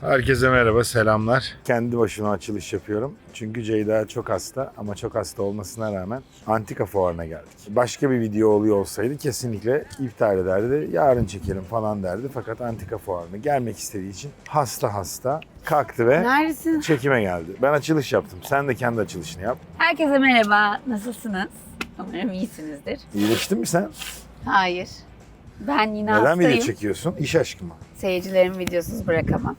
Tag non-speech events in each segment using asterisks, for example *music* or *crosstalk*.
Herkese merhaba, selamlar. Kendi başıma açılış yapıyorum. Çünkü Ceyda çok hasta ama çok hasta olmasına rağmen antika fuarına geldik. Başka bir video oluyor olsaydı kesinlikle iptal ederdi. Yarın çekelim falan derdi. Fakat antika fuarına gelmek istediği için hasta hasta kalktı ve Neredesin? çekime geldi. Ben açılış yaptım. Sen de kendi açılışını yap. Herkese merhaba. Nasılsınız? Umarım iyisinizdir. İyileştin mi sen? Hayır. Ben yine Neden hastayım. video çekiyorsun? İş aşkı mı? Seyircilerin videosuz bırakamam.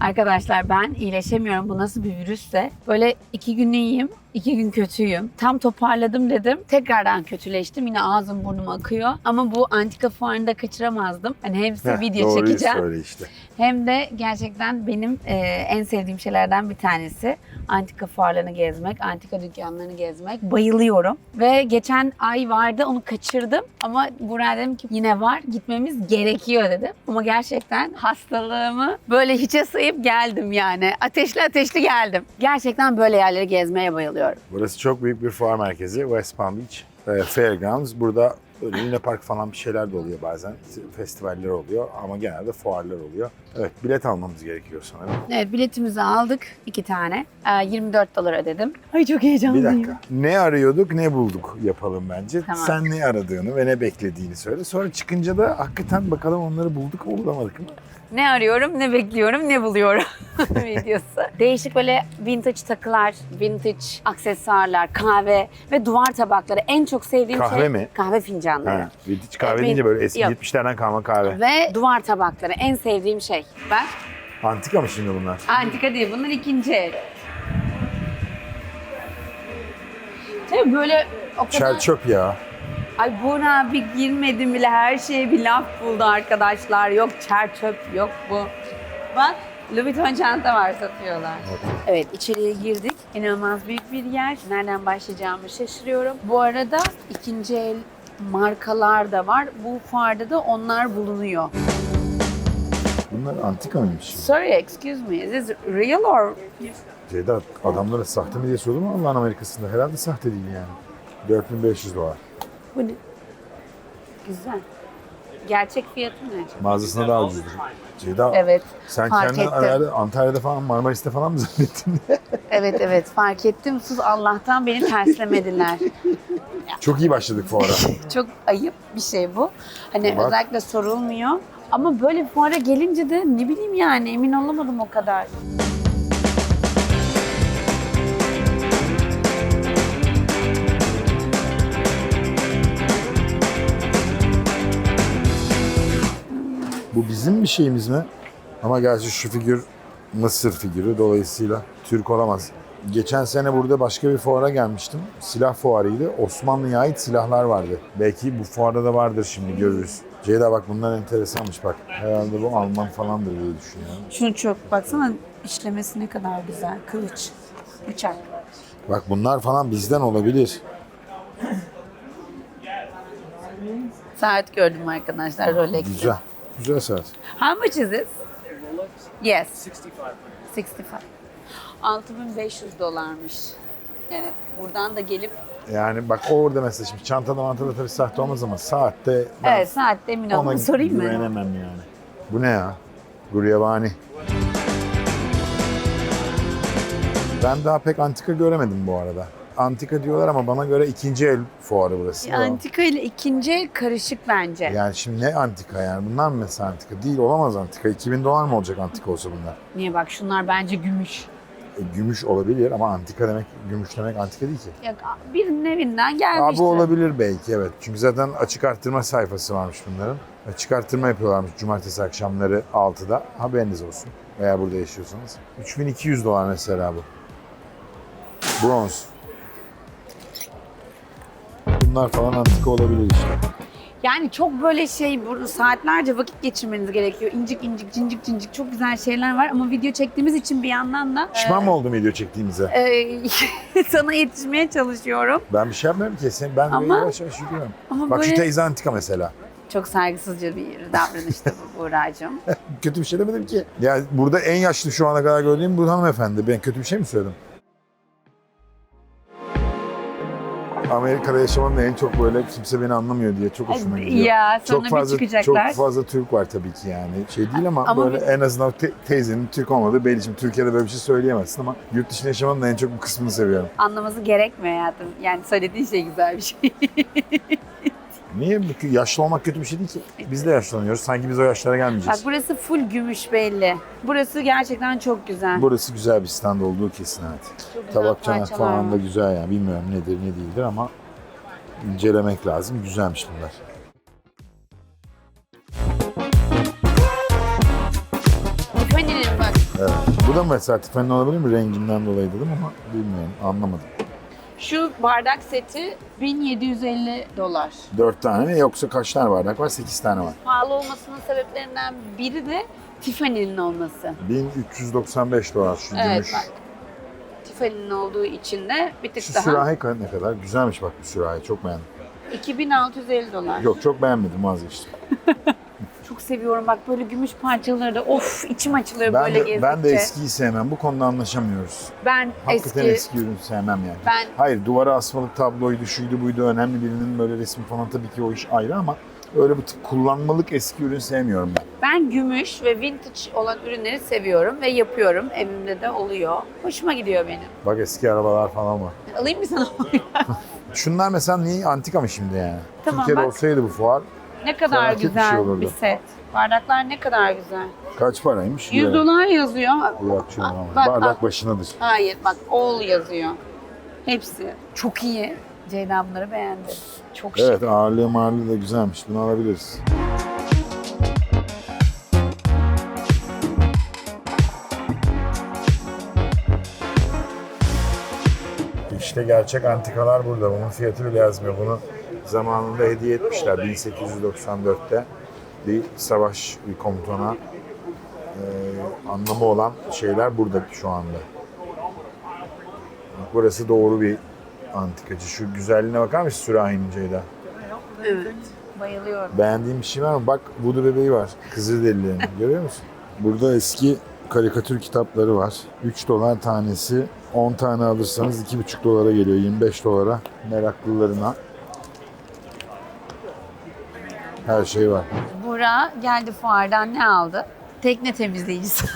Arkadaşlar ben iyileşemiyorum. Bu nasıl bir virüsse? Böyle iki gün iyiyim, iki gün kötüyüm. Tam toparladım dedim. Tekrardan kötüleştim. Yine ağzım burnum akıyor. Ama bu antika fuarında kaçıramazdım. Hani hem size Heh, video çekeceğim. işte. Hem de gerçekten benim e, en sevdiğim şeylerden bir tanesi antika fuarlarını gezmek, antika dükkanlarını gezmek. Bayılıyorum. Ve geçen ay vardı onu kaçırdım ama Burak dedim ki yine var gitmemiz gerekiyor dedim. Ama gerçekten hastalığımı böyle hiçe sayıp geldim yani. Ateşli ateşli geldim. Gerçekten böyle yerleri gezmeye bayılıyorum. Burası çok büyük bir fuar merkezi. West Palm Beach. e, Fairgrounds. Burada öyle Luna Park falan bir şeyler de oluyor bazen. Festivaller oluyor ama genelde fuarlar oluyor. Evet bilet almamız gerekiyor sanırım. Evet biletimizi aldık iki tane. E, 24 dolar ödedim. Ay çok Bir heyecanlıyım. dakika. Ne arıyorduk ne bulduk yapalım bence. Tamam. Sen ne aradığını ve ne beklediğini söyle. Sonra çıkınca da hakikaten bakalım onları bulduk mu bulamadık mı? Ne arıyorum, ne bekliyorum, ne buluyorum *laughs* videosu. Değişik böyle vintage takılar, vintage aksesuarlar, kahve ve duvar tabakları. En çok sevdiğim Kahve şey mi? kahve fincanları. Ha, vintage kahve Evet, deyince böyle eski yok. 70'lerden kalma kahve. Ve duvar tabakları en sevdiğim şey. Ben Antika mı şimdi bunlar? antika değil, bunlar ikinci el. Tabii böyle o kadar... Çer çöp ya. Ay Buğra bir girmedim bile her şeye bir laf buldu arkadaşlar. Yok çer çöp, yok bu. Bak Louis Vuitton çanta var satıyorlar. Evet içeriye girdik. İnanılmaz büyük bir yer. Nereden başlayacağımı şaşırıyorum. Bu arada ikinci el markalar da var. Bu fuarda da onlar bulunuyor. Bunlar antika mıymış? Sorry, excuse me. Is this real or Ceyda adamlara sahte mi diye sordu mu Allah'ın Amerika'sında? Herhalde sahte değil yani. 4500 dolar. Bu ne? Güzel. Gerçek fiyatı ne? Mağazasına daha ucuzdur. Ceyda Evet. sen fark ettim. herhalde Antalya'da falan Marmaris'te falan mı zannettin? *laughs* Evet evet fark ettim. Sus Allah'tan beni terslemediler. *laughs* Çok iyi başladık fuara. *laughs* Çok ayıp bir şey bu. Hani Bak. özellikle sorulmuyor. Ama böyle fuara gelince de ne bileyim yani emin olamadım o kadar. Bu bizim bir şeyimiz mi? Ama gerçi şu figür Mısır figürü dolayısıyla Türk olamaz. Geçen sene burada başka bir fuara gelmiştim. Silah fuarıydı. Osmanlı'ya ait silahlar vardı. Belki bu fuarda da vardır şimdi görürüz. Ceyda bak bunlar enteresanmış bak. Herhalde bu Alman falandır diye düşünüyorum. Şunu çok baksana işlemesi ne kadar güzel. Kılıç, bıçak. Bak bunlar falan bizden olabilir. Saat gördüm arkadaşlar Rolex. Güzel. Güzel saat. How much is this? Yes. 65. 6500 dolarmış. Yani buradan da gelip Yani bak orada mesela şimdi çantada mantada tabii sahte olmaz ama saatte ben evet saatte emin ona olma sorayım mı? güvenemem yani. Bu ne ya? Guryabani. Ben daha pek antika göremedim bu arada. Antika diyorlar ama bana göre ikinci el fuarı burası. Antika ile ikinci el karışık bence. Yani şimdi ne antika yani? Bunlar mı mesela antika? Değil olamaz antika. 2000 dolar mı olacak antika olsa bunlar? Niye bak şunlar bence gümüş. E, gümüş olabilir ama antika demek, gümüş demek antika değil ki. Ya birinin evinden Abi gelmiştir. olabilir belki evet. Çünkü zaten açık arttırma sayfası varmış bunların. Açık arttırma yapıyorlarmış cumartesi akşamları 6'da. Haberiniz olsun. Eğer burada yaşıyorsanız. 3200 dolar mesela bu. Bronz. Bunlar falan antika olabilir işte. Yani çok böyle şey saatlerce vakit geçirmeniz gerekiyor. İncik incik cincik cincik çok güzel şeyler var ama video çektiğimiz için bir yandan da Pişman mı oldum video çektiğimize? e, *laughs* sana yetişmeye çalışıyorum. Ben bir şey yapmıyorum ki. Sen, ben Ama- yavaş yavaş yürüyorum. Ama Bak şu böyle teyze antika mesela. çok saygısızca bir davranıştı bu Buğra'cığım. *laughs* Kötü bir şey demedim ki. Ya burada en yaşlı şu ana kadar gördüğüm bu hanımefendi. Ben kötü bir şey mi söyledim? Amerika'da yaşamanın en çok böyle kimse beni anlamıyor diye çok hoşuma gidiyor. Ya sonra çok bir fazla çıkacaklar. çok fazla Türk var tabii ki yani. Şey değil ama, Ama böyle bir- en azından te- teyzenin Türk olmadığı belli. Şimdi Türkiye'de böyle bir şey söyleyemezsin ama yurt dışında yaşamanın en çok bu kısmını seviyorum. Anlaması gerekmiyor hayatım. Yani söylediğin şey güzel bir şey. *laughs* Niye? Çünkü Yaşlı olmak kötü bir şey değil ki. Biz de yaşlanıyoruz. Sanki biz o yaşlara Bak gelmeyeceğiz. burası full gümüş belli. Burası gerçekten çok güzel. Burası güzel bir stand olduğu kesin evet. Çok güzel Tabak çanak parçalar falan da var. güzel yani. Bilmiyorum nedir ne değildir ama incelemek lazım. Güzelmiş bunlar. Tiffany'nin bak. Evet. Bu da mesela Tiffany'nin olabilir mi? Renginden dolayı dedim ama bilmiyorum. Anlamadım. Şu bardak seti 1750 dolar. Dört tane mi yoksa kaç tane bardak var? Sekiz tane var. Pahalı olmasının sebeplerinden biri de Tiffany'nin olması. 1395 dolar şu Evet gümüş. bak. Tiffany'nin olduğu için de bir tık Şu daha. sürahi ne kadar? Güzelmiş bak bu sürahi. Çok beğendim. 2650 dolar. Yok çok beğenmedim vazgeçtim. *laughs* Çok seviyorum bak böyle gümüş parçaları da of içim açılıyor Ben böyle de, gezdikçe. ben de eskiyi sevmem. Bu konuda anlaşamıyoruz. Ben Hakikaten eski, eski, ürün sevmem yani. Ben- Hayır duvara asmalık tabloydu, şuydu buydu. Önemli birinin böyle resmi falan tabii ki o iş ayrı ama öyle bir kullanmalık eski ürün sevmiyorum ben. ben gümüş ve vintage olan ürünleri seviyorum ve yapıyorum. Evimde de oluyor. Hoşuma gidiyor benim. Bak eski arabalar falan var. Alayım mı sana? *laughs* Şunlar mesela niye antika mı şimdi yani? Tamam, Türkiye'de bak. olsaydı bu fuar ne kadar Felaket bir güzel şey bir, olurdu. set. Bardaklar ne kadar güzel. kaç paraymış? 100 Euro. dolar yazıyor. Yok ama. Bak, Bardak bak. başınadır. Hayır bak all yazıyor. Hepsi. Çok iyi. Ceyda bunları beğendi. Çok şık. Evet ağırlığı mağırlığı da güzelmiş. Bunu alabiliriz. İşte gerçek antikalar burada. Bunun fiyatı bile yazmıyor. Bunu zamanında hediye etmişler 1894'te. Bir savaş bir komutana e, anlamı olan şeyler burada şu anda. Bak, Burası doğru bir antikacı. Şu güzelliğine bakar mısın sürahinin Ceyda? Evet. Bayılıyorum. Beğendiğin bir şey var mı? Bak Vudu bebeği var. Kızılderililerin. *laughs* Görüyor musun? Burada eski karikatür kitapları var. 3 dolar tanesi. 10 tane alırsanız 2,5 dolara geliyor. 25 dolara meraklılarına. Her şey var. Bura geldi fuardan ne aldı? Tekne temizleyicisi.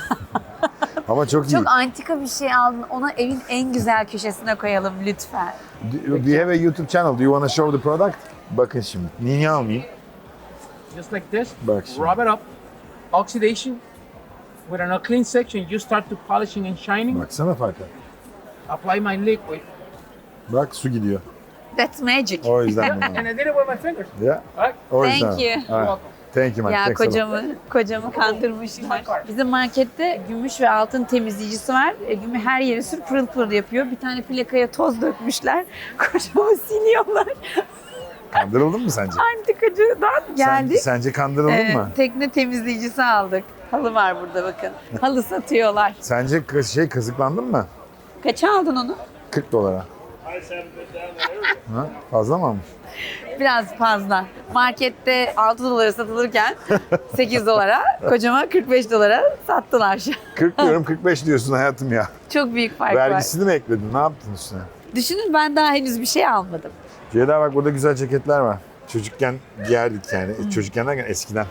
*laughs* Ama çok iyi. Çok antika bir şey aldın. Onu evin en güzel köşesine koyalım lütfen. Do do you have a YouTube channel? Do you want to show the product? Bakın şimdi. Niye almayayım? just like this. Bak şimdi. Rub it up. Oxidation. With a clean section, you start to polishing and shining. Baksana farka. Apply my liquid. Bak su gidiyor. That's magic. O yüzden bunu And. I did it with my fingers. Ya. Alright? O yüzden. Thank you. Evet. welcome. Thank you man. Ya Thanks a lot. kocamı, kocamı kandırmışlar. Bizim markette gümüş ve altın temizleyicisi var. E, Gümü her yeri sür pırıl pırıl yapıyor. Bir tane plakaya toz dökmüşler. *laughs* Kocamı siliyorlar. Kandırıldın mı sence? Antikacıdan geldik. Sen, sence kandırıldın Evet, mı? tekne temizleyicisi aldık. Halı var burada bakın. *laughs* Halı satıyorlar. Sence kı- şey kazıklandın mı? Kaça aldın onu? 40 dolara. Ha? Fazla mı almış? Biraz fazla. Markette 6 dolara satılırken *laughs* 8 dolara, kocama 45 dolara sattılar. 40 diyorum *laughs* 45 diyorsun hayatım ya. Çok büyük fark var. Vergisini mi ekledin? Ne yaptın üstüne? Düşünün ben daha henüz bir şey almadım. Ceyda bak burada güzel ceketler var. Çocukken giyerdik yani. Çocukken derken eskiden.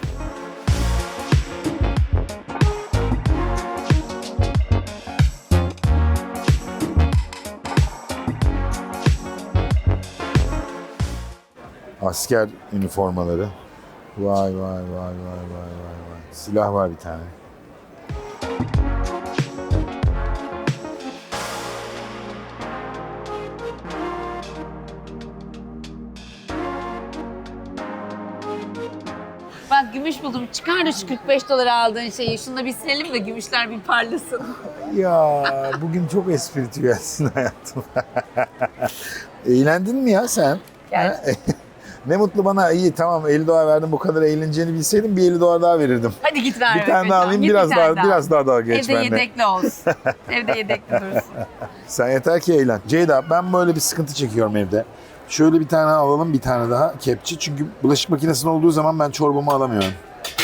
Asker üniformaları. Vay vay vay vay vay vay vay. Silah var bir tane. Bak gümüş buldum. Çıkar da şu 45 dolara aldığın şeyi. Şunu da bir silelim de gümüşler bir parlasın. Ya bugün çok espritüelsin hayatım. *laughs* Eğlendin mi ya sen? Gerçekten. Ne mutlu bana. İyi tamam 50 dolar verdim bu kadar eğleneceğini bilseydim bir 50 dolar daha verirdim. Hadi git ver. bir tane daha alayım biraz bir daha, tane biraz daha dalga geç Evde benimle. yedekli olsun. *laughs* Evde yedekli dursun. Sen yeter ki eğlen. Ceyda ben böyle bir sıkıntı çekiyorum evde. Şöyle bir tane alalım bir tane daha kepçe. Çünkü bulaşık makinesinin olduğu zaman ben çorbamı alamıyorum.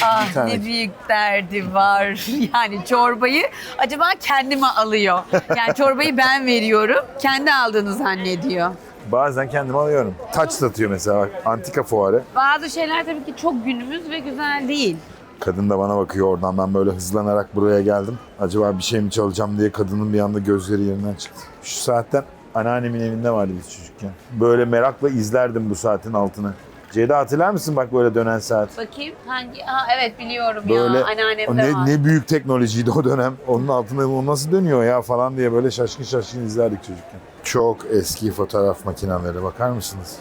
Ah ne büyük derdi var. *laughs* Yani çorbayı acaba kendi mi alıyor? Yani çorbayı ben veriyorum. Kendi aldığını zannediyor. Bazen kendim alıyorum. Taç satıyor mesela antika fuarı. Bazı şeyler tabii ki çok günümüz ve güzel değil. Kadın da bana bakıyor oradan. Ben böyle hızlanarak buraya geldim. Acaba bir şey mi çalacağım diye kadının bir anda gözleri yerinden çıktı. Şu saatten anneannemin evinde vardı biz çocukken. Böyle merakla izlerdim bu saatin altını. Ceyda hatırlar mısın bak böyle dönen saat? Bakayım hangi? Ha evet biliyorum Böyle ya. Anneannemde ne, var. ne büyük teknolojiydi o dönem. Onun altında o nasıl dönüyor ya falan diye böyle şaşkın şaşkın izlerdik çocukken. Çok eski fotoğraf makineleri bakar mısınız?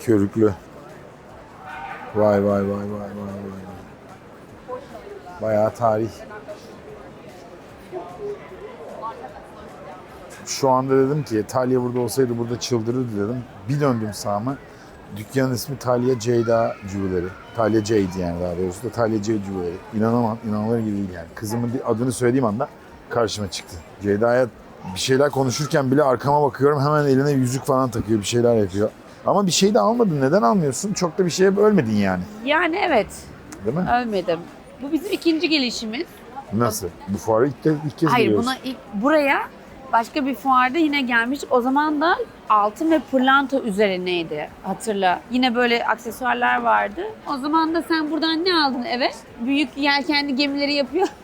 Körüklü. Vay vay vay vay vay vay. Bayağı tarih. Şu anda dedim ki Talya burada olsaydı burada çıldırırdı dedim. Bir döndüm sağıma. Dükkanın ismi Talya Ceyda Jewelry. Talya Jade yani daha doğrusu da Talya Jade Jewelry. İnanamam, inanılır gibi değil yani. Kızımın adını söylediğim anda karşıma çıktı. Ceyda'ya bir şeyler konuşurken bile arkama bakıyorum hemen eline yüzük falan takıyor, bir şeyler yapıyor. Ama bir şey de almadın. Neden almıyorsun? Çok da bir şeye ölmedin yani. Yani evet. Değil mi? Ölmedim. Bu bizim ikinci gelişimiz. Nasıl? Bu fuarı ilk, de, ilk kez Hayır görüyoruz. buna ilk buraya başka bir fuarda yine gelmiştik. O zaman da altın ve pırlanta üzerineydi. Hatırla. Yine böyle aksesuarlar vardı. O zaman da sen buradan ne aldın eve? Büyük yelkenli gemileri yapıyor. *laughs*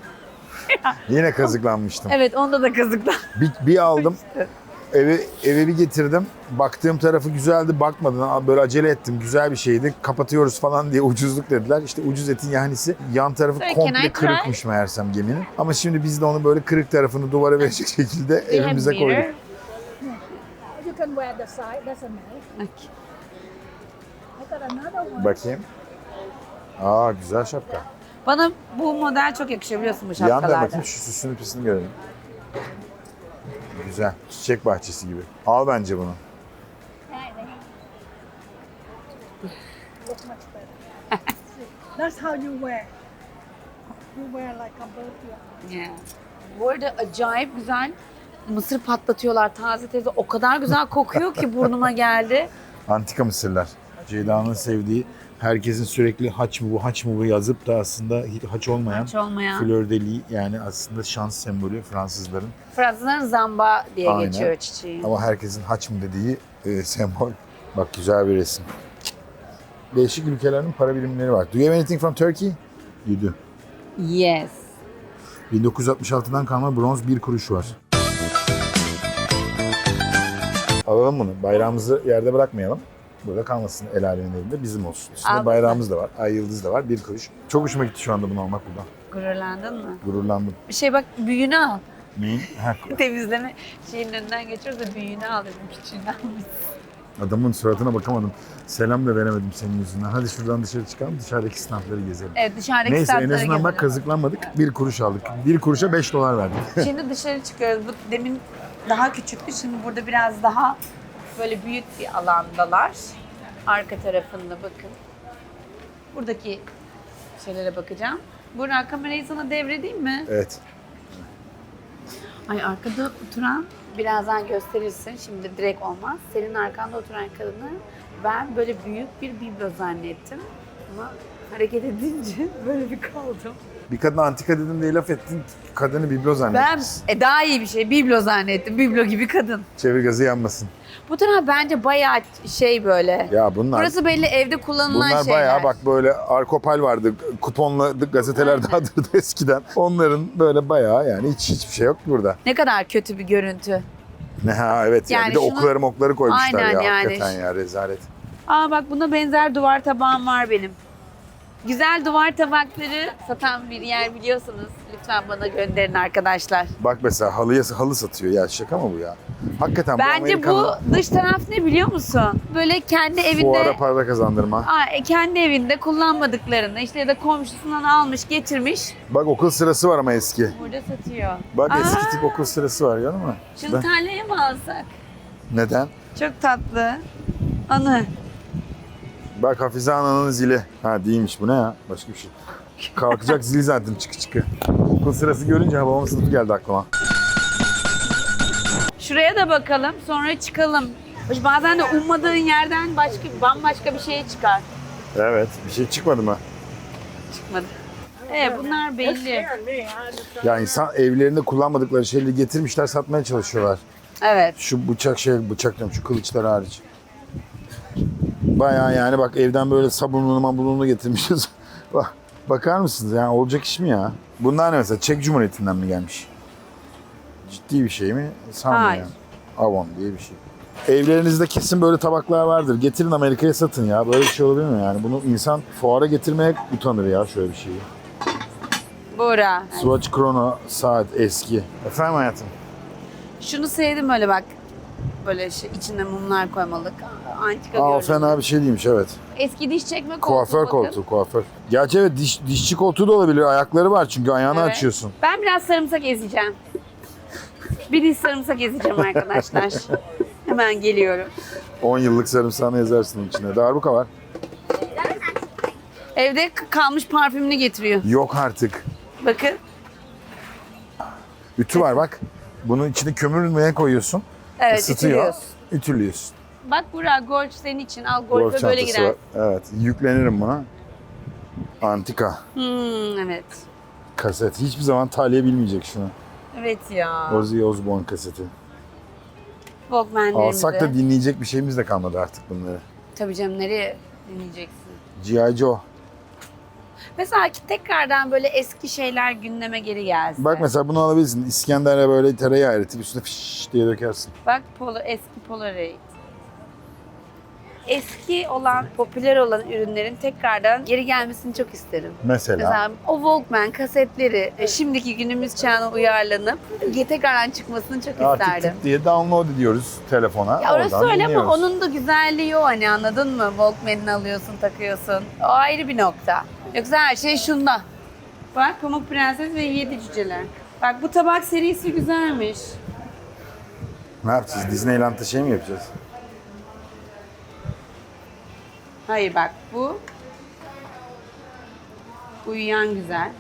*laughs* Yine kazıklanmıştım. evet onda da kazıklar. Bir, bir aldım. Eve, eve bir getirdim. Baktığım tarafı güzeldi. Bakmadan böyle acele ettim. Güzel bir şeydi. Kapatıyoruz falan diye ucuzluk dediler. İşte ucuz etin yahnisi. Yan tarafı Sorry, komple kırıkmış meğersem geminin. Ama şimdi biz de onu böyle kırık tarafını duvara verecek şekilde evimize koyduk. Bakayım. Aa güzel şapka. Bana bu model çok yakışıyor biliyorsun bu Yan da şapkalardan. bakayım şu süsünü pisini görelim. Güzel. Çiçek bahçesi gibi. Al bence bunu. Look much better. That's how you wear. You wear like a bird. Yeah. Bu arada acayip güzel mısır patlatıyorlar taze taze. O kadar güzel kokuyor ki burnuma geldi. *laughs* Antika mısırlar. Ceyda'nın sevdiği herkesin sürekli haç mı bu haç mı bu yazıp da aslında hiç haç olmayan Hiç olmayan. fleur de lis yani aslında şans sembolü Fransızların Fransızların zamba diye Aynen. geçiyor çiçeği. ama herkesin haç mı dediği e, sembol. Bak güzel bir resim. Değişik ülkelerin para birimleri var. Do you have anything from Turkey? You do. Yes. 1966'dan kalma bronz bir kuruş var. Alalım bunu. Bayrağımızı yerde bırakmayalım. Burada kalmasın el alemin elinde bizim olsun. Üstünde bayrağımız da var. Ay yıldız da var. Bir kuruş. Çok hoşuma gitti şu anda bunu almak burada. Gururlandın mı? Gururlandım. Bir şey bak büyüğünü al. Neyin? *laughs* Temizleme şeyin önünden geçiyoruz da büyüğünü al dedim. Küçüğünü almış. adamın suratına bakamadım. Selam da veremedim senin yüzünden. Hadi şuradan dışarı çıkalım. Dışarıdaki standları gezelim. Evet dışarıdaki Neyse en azından bak gezelim. kazıklanmadık. Bir kuruş aldık. Bir kuruşa 5 dolar verdik. Şimdi dışarı çıkıyoruz. Bu demin daha küçüktü. Şimdi burada biraz daha böyle büyük bir alandalar. Arka tarafında bakın. Buradaki şeylere bakacağım. Burak kamerayı sana devredeyim mi? evet. Ay arkada oturan birazdan gösterirsin. Şimdi direkt olmaz. Senin arkanda oturan kadını ben böyle büyük bir biblo zannettim. Ama hareket edince *laughs* böyle bir kaldım. Bir kadına antika dedim diye laf ettin. Kadını biblo zannettin. Ben e, daha iyi bir şey. Biblo zannettim. Biblo gibi kadın. Çevir gazı yanmasın. Bu taraf bence bayağı şey böyle. Ya bunlar Burası belli evde kullanılan Bunlar şeyler. bayağı bak böyle arkopal vardı. Kuponla gazeteler dağıtırdı *laughs* eskiden. Onların böyle bayağı yani hiç hiçbir şey yok burada. Ne kadar kötü bir görüntü. Ne ha evet ya Yani bir de şunu- okları mokları koymuşlar Aynen ya yani. hakikaten ya rezalet. Aa bak buna benzer duvar tabağım var benim. Güzel duvar tabakları satan bir yer biliyorsunuz. Lütfen bana gönderin arkadaşlar. Bak mesela halıya halı satıyor ya şaka mı bu ya? Hakikaten bu Bence bu Amerikan'ın dış taraf ne biliyor musun? Böyle kendi evinde fuara para kazandırma. Aa, e, kendi evinde kullanmadıklarını işte ya da komşusundan almış getirmiş Bak okul sırası var ama eski. burada satıyor. Bak Aa, eski tip okul sırası var musun? Şunu Ben- mı alsak? Neden? Çok tatlı. Anı. Bak Hafize Ana'nın zili. Ha değilmiş bu ne ya? Başka bir şey. Kalkacak zil zaten çıkı çıkı. Okul sırası görünce babamın sınıfı geldi aklıma. Şuraya da bakalım sonra çıkalım. Bazen de ummadığın yerden başka bambaşka bir şey çıkar. Evet bir şey çıkmadı mı? Çıkmadı. Evet bunlar belli. Ya insan evlerinde kullanmadıkları şeyleri getirmişler satmaya çalışıyorlar. Evet. Şu bıçak şey bıçak diyorum şu kılıçlar hariç. Bayağı yani bak evden böyle sabunlu mabunlu getirmişiz. *laughs* bak, bakar mısınız yani olacak iş mi ya? Bunlar ne mesela Çek Cumhuriyeti'nden mi gelmiş? Ciddi bir şey mi? Sanmıyorum. Hayır. Avon diye bir şey. Evlerinizde kesin böyle tabaklar vardır. Getirin Amerika'ya satın ya. Böyle bir şey olabilir mi yani? Bunu insan fuara getirmeye utanır ya şöyle bir şeyi. Bora. Swatch Chrono saat eski. Efendim hayatım? Şunu sevdim öyle bak. Böyle şey, içine mumlar koymalık. Antika Aa, o görünümlü. fena bir şey değilmiş evet. Eski diş çekme koltuğu Kuaför bakın. koltuğu, kuaför. Gerçi evet diş, dişçi koltuğu da olabilir. Ayakları var çünkü ayağını Evet. açıyorsun. Ben biraz sarımsak ezeceğim. Bir diş sarımsak ezeceğim arkadaşlar. *laughs* Hemen geliyorum. 10 yıllık sarımsağını onun içine. Darbuka var. Evde k- kalmış parfümünü getiriyor. Yok artık. Bakın. Ütü var bak. Bunun içine kömür ne koyuyorsun? Evet Isıtıyor. ütülüyoruz. Ütülüyorsun. Bak Burak golf senin için. Al Golf golfe böyle çantası girer. var. Evet. Yüklenirim buna. Antika. Hmm, evet. Kaset. Hiçbir zaman Talya bilmeyecek şunu. Evet ya. Ozzy Osbourne kaseti. Walkman'lerimizi. Alsak da dinleyecek bir şeyimiz de kalmadı artık bunları. Tabii canım nereye dinleyeceksin? G.I. Joe. Mesela ki tekrardan böyle eski şeyler gündeme geri gelse. Bak mesela bunu alabilirsin. İskender'e böyle tereyağı eritip üstüne fiş diye dökersin. Bak polo, eski Polaroid. Eski olan, popüler olan ürünlerin tekrardan geri gelmesini çok isterim. Mesela. Mesela o Walkman kasetleri e, şimdiki günümüz çağına uyarlanıp tekrardan çıkmasını çok Artık isterdim. tık diye download ediyoruz telefona. Ya orası Oradan öyle ama dinliyoruz. onun da güzelliği o hani anladın mı? Walkman'ini alıyorsun, takıyorsun. O ayrı bir nokta. Yoksa her şey şunda. Bak Pamuk Prenses ve Yedi Cüceler. Bak bu tabak serisi güzelmiş. Ne yapacağız? Disneyland'da şey mi yapacağız? Hayır bak bu uyuyan güzel.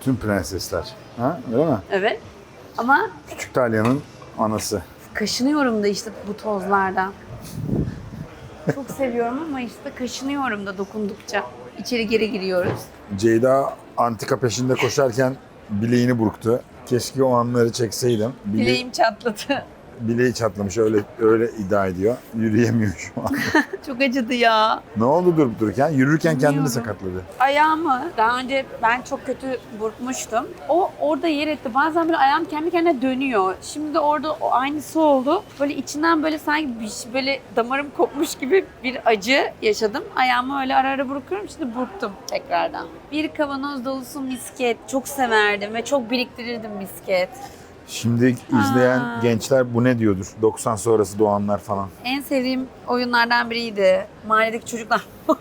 Tüm prensesler. Ha? Öyle mi? Evet. Ama Küçük Talya'nın anası. kaşınıyorum da işte bu tozlardan. Çok seviyorum ama işte kaşınıyorum da dokundukça. İçeri geri giriyoruz. Ceyda antika peşinde koşarken bileğini burktu. Keşke o anları çekseydim. Bile, Bileğim çatladı. Bileği çatlamış öyle öyle iddia ediyor. Yürüyemiyor şu an. *laughs* Çok acıdı ya. ne oldu durup dururken? Yürürken kendini Bilmiyorum. sakatladı. Ayağımı daha önce ben çok kötü burkmuştum. O orada yer etti. Bazen böyle ayağım kendi kendine dönüyor. Şimdi orada o aynısı oldu. Böyle içinden böyle sanki bir şey- böyle damarım kopmuş gibi bir acı yaşadım. Ayağımı öyle ara ara burkuyorum. Şimdi burktum tekrardan. Bir kavanoz dolusu misket. Çok severdim ve çok biriktirirdim misket. Şimdi izleyen Aa. gençler bu ne diyordur? 90 sonrası doğanlar falan. En sevdiğim oyunlardan biriydi. Mahalledeki çocuklar. *laughs*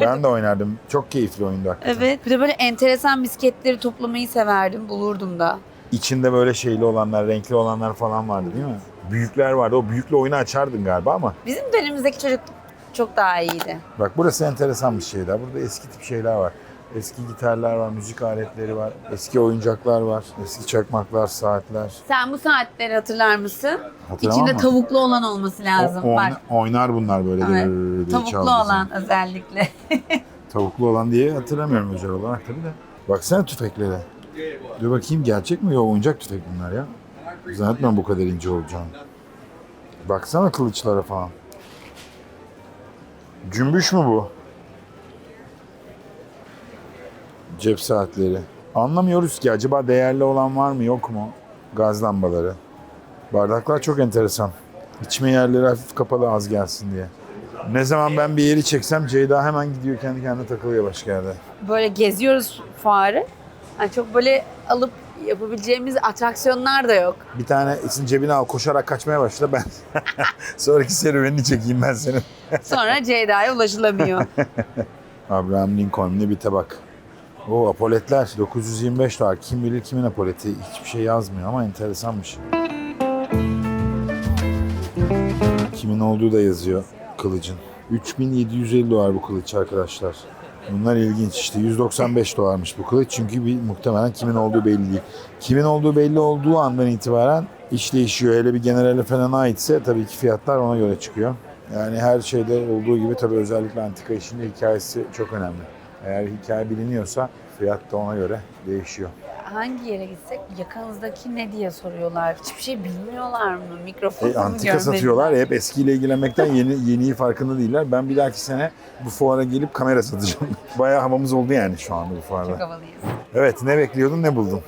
Ben de oynardım. Çok keyifli oyundu hakikaten. evet. Bir de böyle enteresan misketleri toplamayı severdim. Bulurdum da. İçinde böyle şeyli olanlar, renkli olanlar falan vardı değil mi? Büyükler vardı. O büyükle oyunu açardın galiba ama. Bizim dönemimizdeki çocuk çok daha iyiydi. Bak burası enteresan bir şey daha. Burada eski tip şeyler var. Eski gitarlar var, müzik aletleri var, eski oyuncaklar var, eski çakmaklar, saatler. Sen bu saatleri hatırlar mısın? Hatırlamam İçinde mı? tavuklu olan olması lazım. O- oyna- Bak. oynar bunlar böyle Evet. dırırır diye Tavuklu çaldığı olan zaman. özellikle. *laughs* Tavuklu olan diye hatırlamıyorum özel olarak tabii de. Baksana tüfeklere. Dur bakayım gerçek mi? Yok oyuncak tüfek bunlar ya. Zannetmem bu kadar ince olacağını. Baksana kılıçlara falan. Cümbüş mü bu? Cep saatleri. Anlamıyoruz ki acaba değerli olan var mı yok mu? Gaz lambaları. Bardaklar çok enteresan. İçme yerleri hafif kapalı az gelsin diye. Ne zaman ben bir yeri çeksem Ceyda hemen gidiyor kendi kendine takılıyor başka yerde. böyle geziyoruz fuarı. Yani çok böyle alıp yapabileceğimiz atraksiyonlar da yok. Bir tanesini cebine al koşarak kaçmaya başla ben. *laughs* Sonraki serüvenini çekeyim ben senin. Sonra Ceyda'ya ulaşılamıyor. *laughs* Abraham Lincoln'li bir tabak. O apoletler 925 dolar. Kim bilir kimin apoleti. Hiçbir şey yazmıyor ama enteresanmış. Kimin olduğu da yazıyor kılıcın. 3750 dolar bu kılıç arkadaşlar. Bunlar ilginç işte 195 dolarmış bu kılıç çünkü bir muhtemelen kimin olduğu belli değil. Kimin olduğu belli olduğu andan itibaren iş değişiyor. Hele bir generale falan aitse tabii ki fiyatlar ona göre çıkıyor. Yani her şeyde olduğu gibi tabii özellikle antika işinde hikayesi çok önemli. Eğer hikaye biliniyorsa fiyat da ona göre değişiyor. hangi yere gitsek yakanızdaki ne diye soruyorlar. Hiçbir şey bilmiyorlar mı? Mikrofon E, antika satıyorlar. Hep eskiyle ilgilenmekten yeni yeniyi farkında değiller. Ben bir dahaki sene bu fuara gelip kamera satacağım. *laughs* Bayağı havamız oldu yani şu anda bu Çok fuarda. havalıyız. Evet ne bekliyordun ne buldun?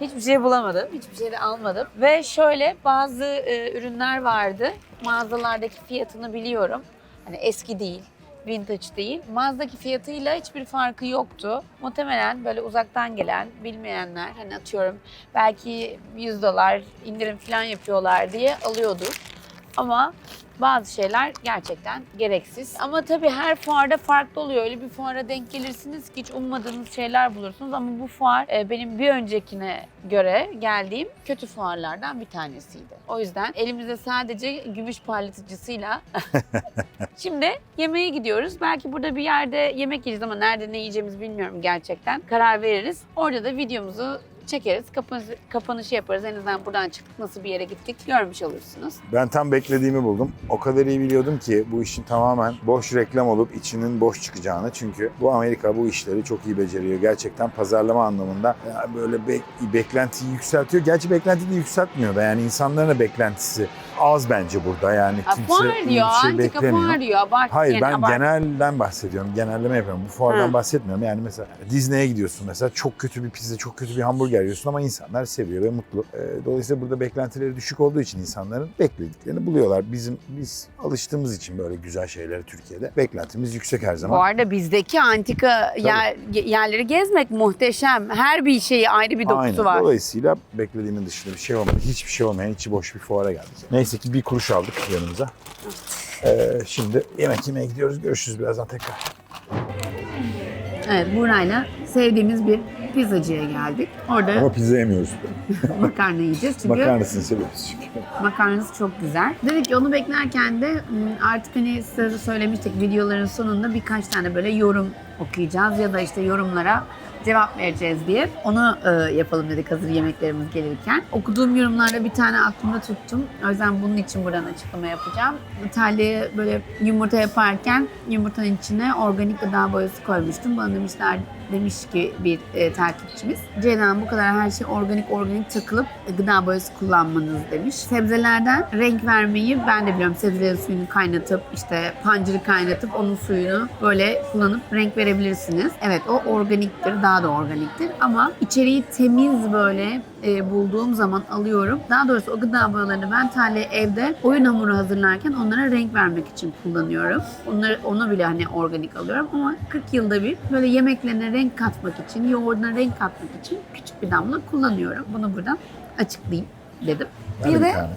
Hiçbir şey bulamadım. Hiçbir şey de almadım. Ve şöyle bazı e, ürünler vardı. Mağazalardaki fiyatını biliyorum. Hani eski değil, vintage değil. Mağazadaki fiyatıyla hiçbir farkı yoktu. Muhtemelen böyle uzaktan gelen, bilmeyenler hani atıyorum belki 100 dolar indirim falan yapıyorlar diye alıyordur. Ama bazı şeyler gerçekten gereksiz. Ama tabii her fuarda farklı oluyor. Öyle bir fuara denk gelirsiniz ki hiç ummadığınız şeyler bulursunuz. Ama bu fuar e, benim bir öncekine göre geldiğim kötü fuarlardan bir tanesiydi. O yüzden elimizde sadece gümüş parlatıcısıyla *laughs* Şimdi yemeğe gidiyoruz. Belki burada bir yerde yemek yiyeceğiz ama nerede ne yiyeceğimizi bilmiyorum gerçekten. Karar veririz. Orada da videomuzu çekeriz. Kapanış, kapanışı yaparız. En azından buradan çıktık nasıl bir yere gittik görmüş olursunuz. Ben tam beklediğimi buldum. O kadar iyi biliyordum ki bu işin tamamen boş reklam olup içinin boş çıkacağını. Çünkü bu Amerika bu işleri çok iyi beceriyor. Gerçekten pazarlama anlamında ya böyle bek- beklentiyi yükseltiyor. Gerçi beklentiyi yükseltmiyor da yani insanların da beklentisi az bence burada. Yani kimse fuar iyi diyor, bir şey beklemiyor. fuar diyor. Abart, Hayır yani ben abart. genelden bahsediyorum. Genelleme yapıyorum. Bu fuardan Ha. bahsetmiyorum. Yani mesela Disney'e gidiyorsun mesela çok kötü bir pizza, çok kötü bir hamburger yiyorsun ama insanlar seviyor ve mutlu. Ee, Dolayısıyla burada beklentileri düşük olduğu için insanların beklediklerini buluyorlar. Bizim biz alıştığımız için böyle güzel şeyleri Türkiye'de beklentimiz yüksek her Bu zaman. arada bizdeki antika yer, yerleri gezmek muhteşem. Her bir şeyi ayrı bir dokusu Aynen. var. Dolayısıyla beklediğimin dışında bir şey olmadı. Hiçbir şey olmayan, içi boş bir fuara geldik. Neyse ki bir kuruş aldık yanımıza. Ee, şimdi yemek yemeye gidiyoruz. Görüşürüz birazdan tekrar. Evet Buray'la sevdiğimiz bir pizzacıya geldik. Orada Ama pizza yemiyoruz. *laughs* makarna yiyeceğiz çünkü Makarnasını seviyoruz çünkü. makarnası çok güzel. Dedik ki onu beklerken de hmm, artık hani size söylemiştik videoların sonunda birkaç tane böyle yorum okuyacağız ya da işte yorumlara cevap vereceğiz diye. Onu e, yapalım dedik hazır yemeklerimiz gelirken. Okuduğum yorumlarda bir tane aklımda tuttum. O yüzden bunun için buradan açıklama yapacağım. İtalya'ya böyle yumurta yaparken yumurtanın içine organik gıda boyası koymuştum. Bana demişler demiş ki bir e, takipçimiz. Ceylan bu kadar her şey organik organik takılıp gıda boyası kullanmanız demiş. Sebzelerden renk vermeyi ben de biliyorum. Sebzelerin suyunu kaynatıp işte pancırı kaynatıp onun suyunu böyle kullanıp renk verebilirsiniz. Evet o organiktir. Daha da organiktir. Ama içeriği temiz böyle e, bulduğum zaman alıyorum. Daha doğrusu o gıda boyalarını ben tane evde oyun hamuru hazırlarken onlara renk vermek için kullanıyorum. Onları onu bile hani organik alıyorum ama 40 yılda bir böyle yemeklerine renk katmak için, yoğurduna renk katmak için küçük bir damla kullanıyorum. Bunu buradan açıklayayım dedim. Bir bir de tane.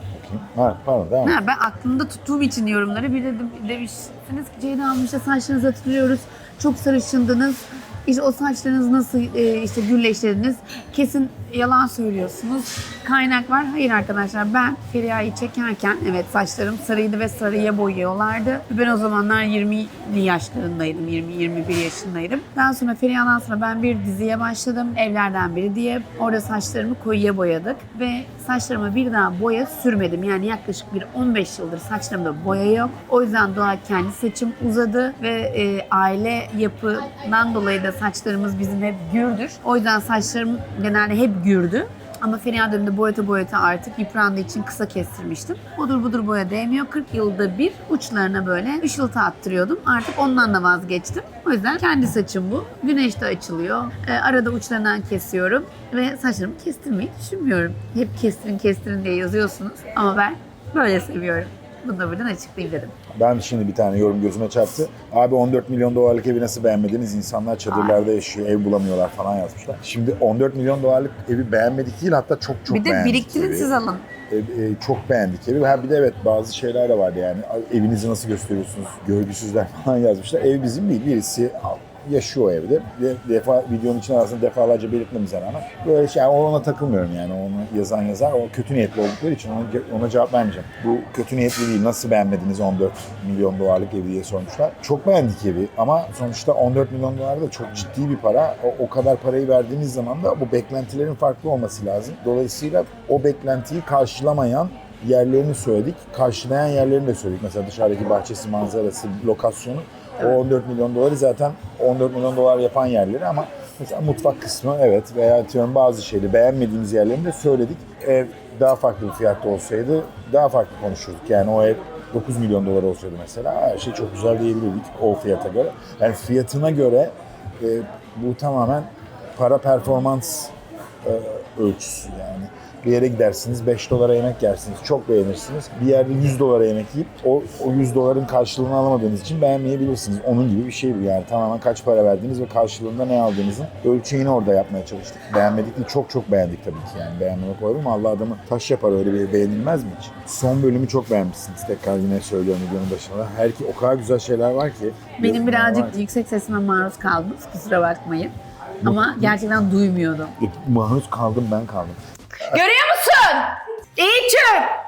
Ha, pardon devam. Ha, ben aklımda tuttuğum için yorumları bir de demişsiniz ki Ceyda Hanım işte saçlarınızı hatırlıyoruz. Çok sarışındınız. İşte o saçlarınızı nasıl e, işte gürleştirdiniz? Kesin yalan söylüyorsunuz. Kaynak var. Hayır arkadaşlar ben Feriha'yı çekerken evet saçlarım sarıydı ve sarıya boyuyorlardı. Ben o zamanlar 20'li yaşlarındaydım. 20-21 yaşındaydım. Daha sonra Feriha'dan sonra ben bir diziye başladım. Evlerden biri diye. Orada saçlarımı koyuya boyadık ve saçlarıma bir daha boya sürmedim. Yani yaklaşık bir 15 yıldır saçlarımda boya yok. O yüzden doğal kendi saçım uzadı ve e, aile yapından dolayı da saçlarımız bizim hep gürdür. O yüzden saçlarım genelde hep gürdü. Ama Feriha döneminde boyata boyata artık yıprandığı için kısa kestirmiştim. Odur budur boya değmiyor. 40 yılda bir uçlarına böyle ışıltı attırıyordum. Artık ondan da vazgeçtim. O yüzden kendi saçım bu. Güneşte açılıyor. Ee, arada uçlarından kesiyorum. Ve saçlarımı kestirmeyi düşünmüyorum. Hep kestirin kestirin diye yazıyorsunuz. Ama ben böyle seviyorum. Bunu da buradan açıklayayım dedim. Ben şimdi bir tane yorum gözüme çarptı. Abi 14 milyon dolarlık evi nasıl beğenmediniz? İnsanlar çadırlarda yaşıyor, ev bulamıyorlar falan yazmışlar. Şimdi 14 milyon dolarlık evi beğenmedik değil hatta çok çok bir de beğendik biriktirin siz alın. E, e, çok beğendik evi. Ha bir de evet bazı şeyler de vardı yani. Evinizi nasıl gösteriyorsunuz? Görgüsüzler *laughs* falan yazmışlar. Ev bizim değil. Birisi yaşıyor evde. De, defa videonun içine aslında defalarca belirtmemize rağmen böyle şey yani ona takılmıyorum yani onu yazan yazar o kötü niyetli oldukları için ona, ona cevap vermeyeceğim. Bu kötü niyetli değil nasıl beğenmediniz 14 milyon dolarlık evi diye sormuşlar. Çok beğendik evi ama sonuçta 14 milyon dolar da çok ciddi bir para. O, o kadar parayı verdiğiniz zaman da bu beklentilerin farklı olması lazım. Dolayısıyla o beklentiyi karşılamayan yerlerini söyledik. Karşılayan yerlerini de söyledik. Mesela dışarıdaki bahçesi, manzarası, lokasyonu. O 14 milyon doları zaten 14 milyon dolar yapan yerleri ama Mesela mutfak kısmı evet veya atıyorum bazı şeyleri beğenmediğimiz yerlerini de söyledik. Ev daha farklı bir fiyatta olsaydı daha farklı konuşurduk. Yani o ev 9 milyon dolar olsaydı mesela her şey çok güzel diyebilirdik o fiyata göre. Yani fiyatına göre e, bu tamamen para performans e, ölçüsü yani. Bir yere gidersiniz 5 dolara yemek yersiniz çok beğenirsiniz. Bir yerde 100 dolara yemek yiyip o, o 100 doların karşılığını alamadığınız için beğenmeyebilirsiniz. Onun gibi bir şey bu yani tamamen kaç para verdiğiniz ve karşılığında ne aldığınızın ölçeğini orada yapmaya çalıştık. Beğenmedik değil çok çok beğendik tabii ki yani beğenmemek olur mu? Allah adamı taş yapar öyle bir beğenilmez mi hiç? Son bölümü çok beğenmişsiniz tekrar yine söylüyorum videonun başında. Her ki o kadar güzel şeyler var ki. Benim birazcık var yüksek sesime maruz kaldınız. Kusura bakmayın. Ama gerçekten duymuyordum. Maruz kaldım ben kaldım. Görüyor musun? İyi çöp.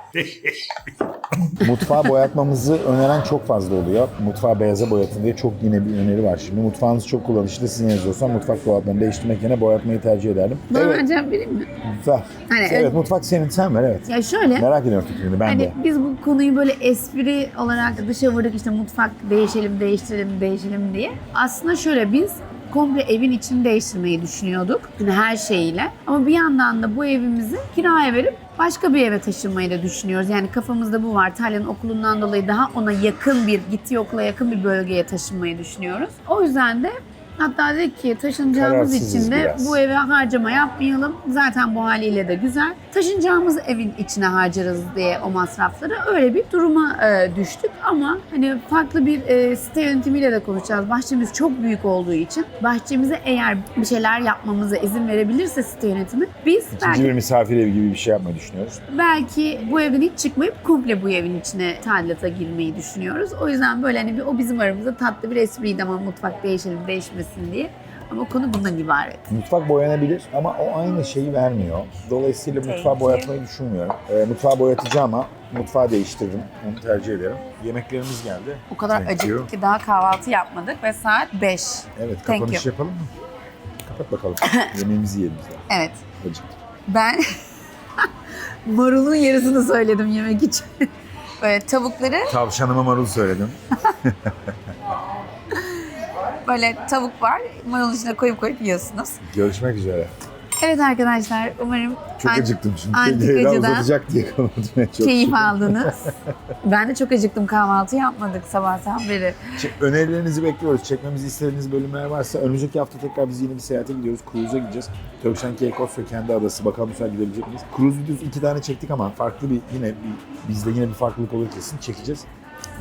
Mutfağı boyatmamızı öneren çok fazla oluyor. Mutfağı beyaza boyatın diye çok yine bir öneri var. Şimdi mutfağınız çok kullanışlı. Sizin yerinizde olsam mutfak dolaplarını değiştirmek yerine boyatmayı tercih ederdim. Bana evet. vereceğim vereyim mi? Ver. Hani- evet mutfak senin sen ver evet. Ya şöyle. Merak ediyorum fikrini ben Hani de. biz bu konuyu böyle espri olarak dışa vuruk işte mutfak değişelim, değiştirelim, değişelim diye. Aslında şöyle biz komple evin içini değiştirmeyi düşünüyorduk. Yani her şeyiyle. Ama bir yandan da bu evimizi kiraya verip başka bir eve taşınmayı da düşünüyoruz. Yani kafamızda bu var. Talya'nın okulundan dolayı daha ona yakın bir, gittiği okula yakın bir bölgeye taşınmayı düşünüyoruz. O yüzden de Hatta dedik ki taşınacağımız Kararsızız için de biraz. bu eve harcama yapmayalım. Zaten bu haliyle de güzel. Taşınacağımız evin içine harcarız diye o masrafları öyle bir duruma e, düştük. Ama hani farklı bir e, site yönetimiyle de konuşacağız. Bahçemiz çok büyük olduğu için bahçemize eğer bir şeyler yapmamıza izin verebilirse site yönetimi biz İkinci belki bir misafir evi gibi bir şey yapmayı düşünüyoruz. belki bu evden hiç çıkmayıp komple bu evin içine tadilata girmeyi düşünüyoruz. O yüzden böyle hani bir, o bizim aramızda tatlı bir espriydi ama mutfak değişelim değişmesin diye. Ama konu bundan ibaret. Mutfak boyanabilir ama o aynı şeyi vermiyor. Dolayısıyla Thank mutfağı boyatmayı düşünmüyorum. Ee, mutfağı boyatacağım ama mutfağı değiştiririm. Onu tercih ederim. Yemeklerimiz geldi. O kadar Thank you. acıktık ki daha kahvaltı yapmadık ve saat 5. Evet Thank kapanış you. yapalım mı? Kapat bakalım. *laughs* Yemeğimizi yiyelim de. Evet. Acıktık. Ben *laughs* marulun yarısını söyledim yemek için. *laughs* Böyle tavukları, Tavşanıma marul söyledim. Böyle tavuk var. Marulun içine koyup koyup yiyorsunuz. Görüşmek üzere. Evet arkadaşlar umarım Çok an- acıktım çünkü. antikacıdan uzatacak diye kapatmaya çok keyif aldınız. ben de çok acıktım kahvaltı yapmadık sabahtan beri. Önerilerinizi bekliyoruz. Çekmemizi istediğiniz bölümler varsa önümüzdeki hafta tekrar biz yeni bir seyahate gidiyoruz. Cruise'a gideceğiz. Turks Caicos ve kendi adası. Bakalım bu sefer gidebilecek miyiz? Cruise videosu iki tane çektik ama farklı bir yine bir, bizde yine bir farklılık olur kesin. Çekeceğiz.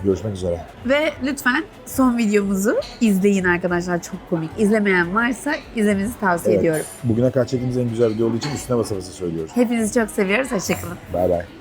Görüşmek üzere. Ve lütfen son videomuzu izleyin arkadaşlar çok komik. İzlemeyen varsa izlemenizi tavsiye Evet. ediyorum. Bugüne kadar çektiğimiz en güzel video olduğu için üstüne basa basa söylüyoruz. Hepinizi çok seviyoruz. Hoşçakalın. Bay bay.